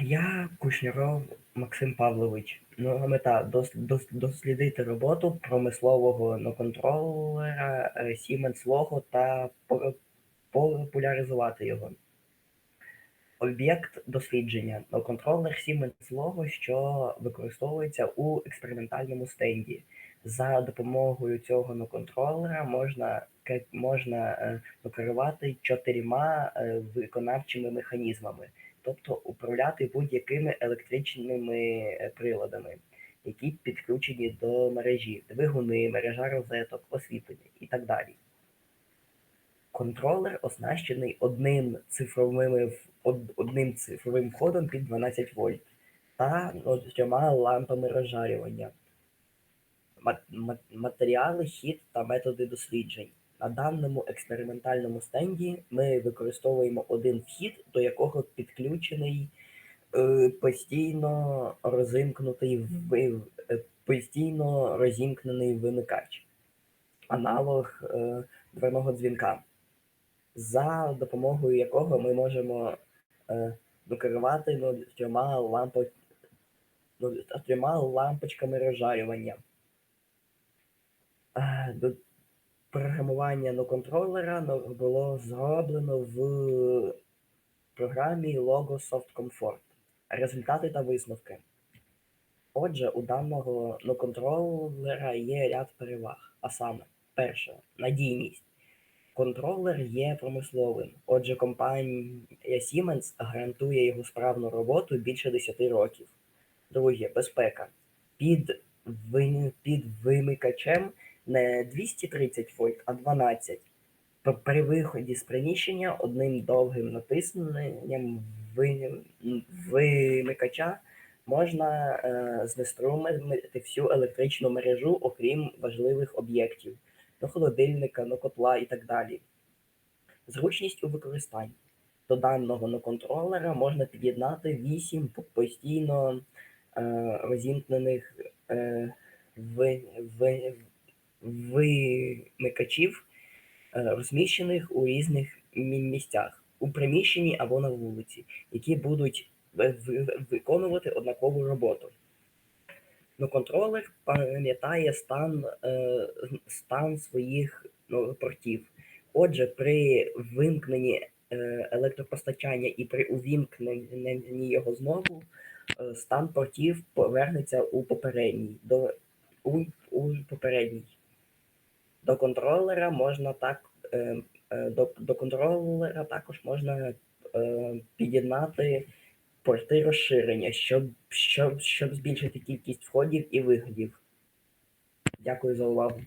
Я Кушніров Максим Павлович. Ну, мета дос, дос, дослідити роботу промислового ноконтролера е, Siemens Logo та популяризувати його. Об'єкт дослідження ноконтролер Siemens Logo, що використовується у експериментальному стенді. За допомогою цього ноконтролера можна, ке- можна е, керувати чотирма е, виконавчими механізмами, тобто управляти будь-якими електричними е, приладами, які підключені до мережі, двигуни, мережа розеток, освітлення і так далі. Контролер оснащений одним цифровими одним цифровим входом під 12 вольт та ну, трьома лампами розжарювання. Ма- ма- Матеріали, хід та методи досліджень. На даному експериментальному стенді ми використовуємо один вхід, до якого підключений е, постійно розімкнутий е, постійно розімкнений вимикач, аналог е, дверного дзвінка за допомогою якого ми можемо керувати трьома лампочками розжарювання. Е, До програмування ну, контролера було зроблено в програмі Logo Soft Comfort. Результати та висновки. Отже, у даного ну, контролера є ряд переваг. А саме, перше, надійність. Контролер є промисловим, отже, компанія Siemens гарантує його справну роботу більше 10 років. Друге безпека. Під, ви, під вимикачем не 230 вольт, а 12. При виході з приміщення одним довгим натисненням вимикача можна е, знеструмити всю електричну мережу, окрім важливих об'єктів до холодильника, до котла і так далі. Зручність у використанні. До даного ну, контролера можна під'єднати 8 постійно е, розімкнених е, ви, ви, вимикачів, е, розміщених у різних місцях, у приміщенні або на вулиці, які будуть ви- виконувати однакову роботу. Ну, контролер пам'ятає стан, е, стан своїх ну, портів. Отже, при вимкненні е, електропостачання і при увімкненні його знову, е, стан портів повернеться у попередній. До, у, у попередній. До контролера можна так е, е, до, до контролера також можна е, під'єднати порти розширення, щоб, щоб, щоб збільшити кількість входів і виходів. Дякую за увагу.